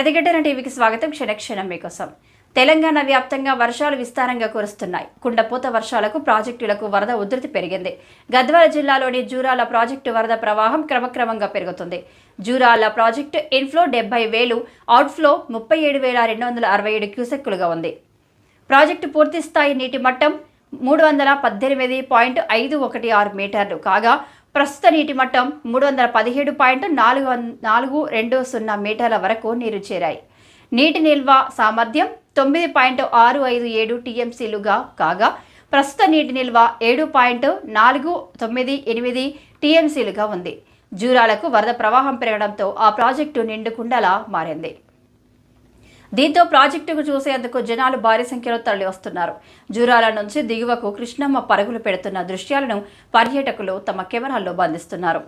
ప్రతిఘటన టీవీకి స్వాగతం. క్షణక్షణం మీకోసం. తెలంగాణ వ్యాప్తంగా వర్షాలు విస్తారంగా కురుస్తున్నాయి. కుండపోత వర్షాలకు ప్రాజెక్టులకు వరద ఉధృతి పెరిగింది. గద్వాల జిల్లాలోని జూరాల ప్రాజెక్టు వరద ప్రవాహం క్రమక్రమంగా పెరుగుతుంది. జూరాల ప్రాజెక్టు ఇన్ఫ్లో డెబ్బై వేలు అవుట్ఫ్లో ముప్పై ఏడు వేల రెండు వందల అరవై ఏడు క్యూసెక్కులుగా ఉంది. ప్రాజెక్టు పూర్తి స్థాయి నీటి మట్టం మూడు వందల పద్దెనిమిది పాయింట్ ఐదు ఒకటి ఆరు మీటర్లు కాగా ప్రస్తుత నీటి మట్టం మూడు వందల పదిహేడు పాయింట్ నాలుగు వం- నాలుగు రెండు సున్నా మీటర్ల వరకు నీరు చేరాయి. నీటి నిల్వ సామర్థ్యం తొమ్మిది పాయింట్ ఆరు ఐదు ఏడు టీఎంసీలుగా కాగా ప్రస్తుత నీటి నిల్వ ఏడు పాయింట్ నాలుగు తొమ్మిది ఎనిమిది టీఎంసీలుగా ఉంది. జూరాలకు వరద ప్రవాహం పెరగడంతో ఆ ప్రాజెక్టు నిండుకుండలా మారింది. దీంతో ప్రాజెక్టుకు చూసేందుకు జనాలు భారీ సంఖ్యలో తరలి వస్తున్నారు. జూరాల నుంచి దిగువకు కృష్ణమ్మ పరుగులు పెడుతున్న దృశ్యాలను పర్యాటకులు తమ కెమెరాల్లో బంధిస్తున్నారు.